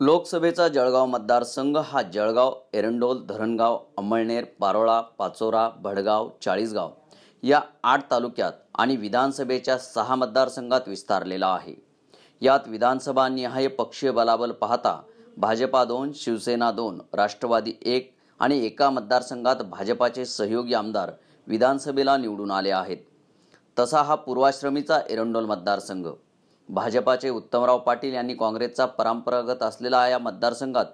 लोकसभेचा जळगाव मतदारसंघ हा जळगाव एरंडोल धरणगाव अंमळनेर पारोळा पाचोरा भडगाव चाळीसगाव या आठ तालुक्यात आणि विधानसभेच्या सहा मतदारसंघात विस्तारलेला आहे. यात विधानसभा निहाय पक्षीय बलाबल पाहता भाजपा दोन शिवसेना दोन राष्ट्रवादी एक आणि एका मतदारसंघात भाजपाचे सहयोगी आमदार विधानसभेला निवडून आले आहेत. तसा हा पूर्वाश्रमीचा एरंडोल मतदारसंघ. भाजपाचे उत्तमराव पाटील यांनी काँग्रेसचा परंपरागत असलेला या मतदारसंघात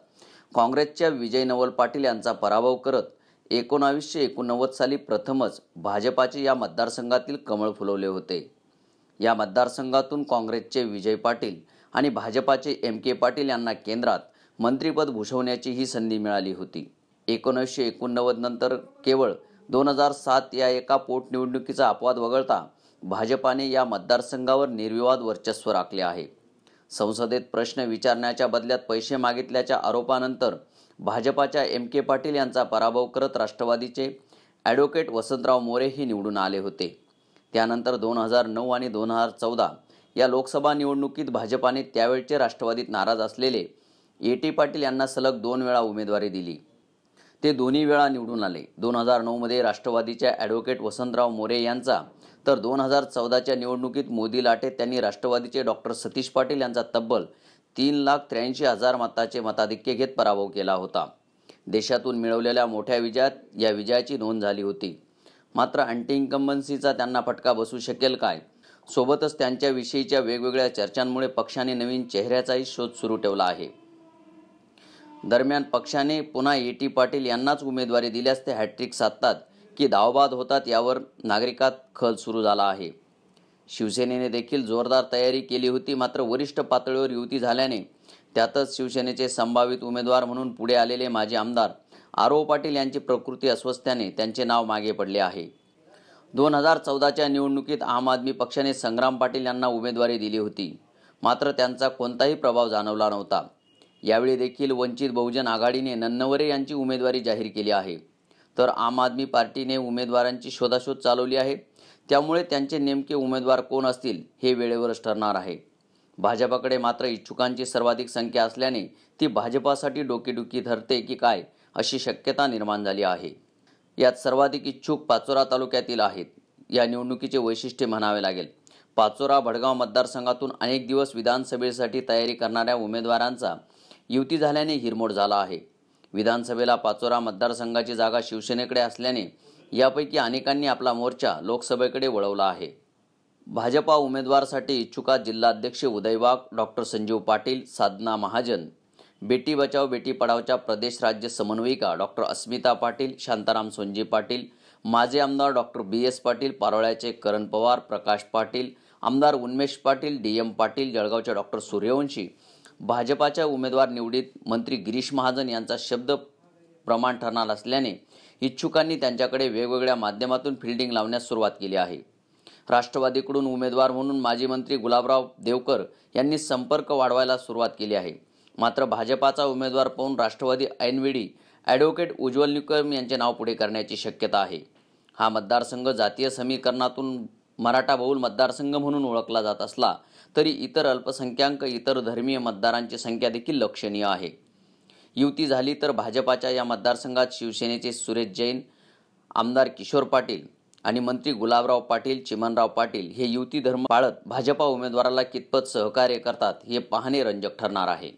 काँग्रेसच्या विजय नवल पाटील यांचा पराभव करत एकोणावीसशे एकोणनव्वद साली प्रथमच भाजपाचे या मतदारसंघातील कमळ फुलवले होते. या मतदारसंघातून काँग्रेसचे विजय पाटील आणि भाजपाचे एम के पाटील यांना केंद्रात मंत्रिपद भूषवण्याची ही संधी मिळाली होती. एकोणीसशे एकोणनव्वद नंतर केवळ दोन हजार सात या एका पोटनिवडणुकीचा अपवाद वगळता भाजपाने या मतदारसंघावर निर्विवाद वर्चस्व राखले आहे. संसदेत प्रश्न विचारण्याच्या बदल्यात पैसे मागितल्याच्या आरोपानंतर भाजपाच्या एम के पाटील यांचा पराभव करत राष्ट्रवादीचे ॲडव्होकेट वसंतराव मोरेही निवडून आले होते. त्यानंतर दोन हजार नऊ आणि दोन हजार चौदा या लोकसभा निवडणुकीत भाजपाने त्यावेळचे राष्ट्रवादीत नाराज असलेले ए टी पाटील यांना सलग दोन वेळा उमेदवारी दिली. ते दोन्ही वेळा निवडून आले. दोन हजार नऊमध्ये राष्ट्रवादीच्या ॲडव्होकेट वसंतराव मोरे यांचा तर दोन हजार चौदाच्या निवडणुकीत मोदी लाटे त्यांनी राष्ट्रवादीचे डॉक्टर सतीश पाटील यांचा तब्बल तीन लाख त्र्याऐंशी हजार मताचे मताधिक्य घेत पराभव केला होता. देशातून मिळवलेल्या मोठ्या विजयात या विजयाची नोंद झाली होती. मात्र अँटी इन्कम्बन्सीचा त्यांना फटका बसू शकेल काय? सोबतच त्यांच्याविषयीच्या वेगवेगळ्या चर्चांमुळे पक्षाने नवीन चेहऱ्याचाही शोध सुरू ठेवला आहे. दरम्यान पक्षाने पुन्हा ए टी पाटील यांनाच उमेदवारी दिल्यास ते हॅट्रिक साधतात की धावबाद होतात यावर नागरिकात खल सुरू झाला आहे. शिवसेनेने देखील जोरदार तयारी केली होती मात्र वरिष्ठ पातळीवर युती झाल्याने त्यातच शिवसेनेचे संभावित उमेदवार म्हणून पुढे आलेले माजी आमदार आरो पाटील यांची प्रकृती अस्वस्थ्याने त्यांचे नाव मागे पडले आहे. दोन हजार चौदाच्या निवडणुकीत आम आदमी पक्षाने संग्राम पाटील यांना उमेदवारी दिली होती मात्र त्यांचा कोणताही प्रभाव जाणवला नव्हता. यावेळी देखील वंचित बहुजन आघाडीने नन्नवरे यांची उमेदवारी जाहीर केली आहे. तर आम आदमी पार्टीने उमेदवारांची शोधाशोध चालवली आहे. त्यामुळे त्यांचे नेमके उमेदवार कोण असतील हे वेळेवरच ठरणार आहे. भाजपाकडे मात्र इच्छुकांची सर्वाधिक संख्या असल्याने ती भाजपासाठी डोकेडुकी धरते की काय अशी शक्यता निर्माण झाली आहे. यात सर्वाधिक इच्छुक पाचोरा तालुक्यातील आहेत. या निवडणुकीचे वैशिष्ट्य म्हणावे लागेल. पाचोरा भडगाव मतदारसंघातून अनेक दिवस विधानसभेसाठी तयारी करणाऱ्या उमेदवारांचा युती झाल्याने हिरमोड झाला आहे. विधानसभेला पाचोरा मतदारसंघाची जागा शिवसेनेकडे असल्याने यापैकी अनेकांनी आपला मोर्चा लोकसभेकडे वळवला आहे. भाजपा उमेदवारसाठी इच्छुका जिल्हाध्यक्ष उदय वाघ डॉक्टर संजीव पाटील साधना महाजन बेटी बचाव बेटी पढावच्या प्रदेश राज्य समन्वयिका डॉक्टर अस्मिता पाटील शांताराम सोनजी पाटील माजी आमदार डॉक्टर बी एस पाटील पारोळ्याचे करण पवार प्रकाश पाटील आमदार उन्मेष पाटील डी एम पाटील जळगावच्या डॉक्टर सूर्यवंशी भाजपाच्या उमेदवार निवडीत मंत्री गिरीश महाजन यांचा शब्द प्रमाण ठरणार असल्याने इच्छुकांनी त्यांच्याकडे वेगवेगळ्या माध्यमातून फिल्डिंग लावण्यास सुरुवात केली आहे. राष्ट्रवादीकडून उमेदवार म्हणून माजी मंत्री गुलाबराव देवकर यांनी संपर्क वाढवायला सुरुवात केली आहे. मात्र भाजपाचा उमेदवार पाहून राष्ट्रवादी ऐनवेळी ॲडव्होकेट उज्ज्वल निकम यांचे नाव पुढे करण्याची शक्यता आहे. हा मतदारसंघ जातीय समीकरणातून मराठा बहुल मतदारसंघ म्हणून ओळखला जात असला तरी इतर अल्पसंख्याक इतर धर्मीय मतदारांची संख्या देखील लक्षणीय आहे. युती झाली तर भाजपाच्या या मतदारसंघात शिवसेनेचे सुरेश जैन आमदार किशोर पाटील आणि मंत्री गुलाबराव पाटील चिमनराव पाटील हे युती धर्म पाळत भाजपा उमेदवाराला कितपत सहकार्य करतात हे पाहणे रंजक ठरणार आहे.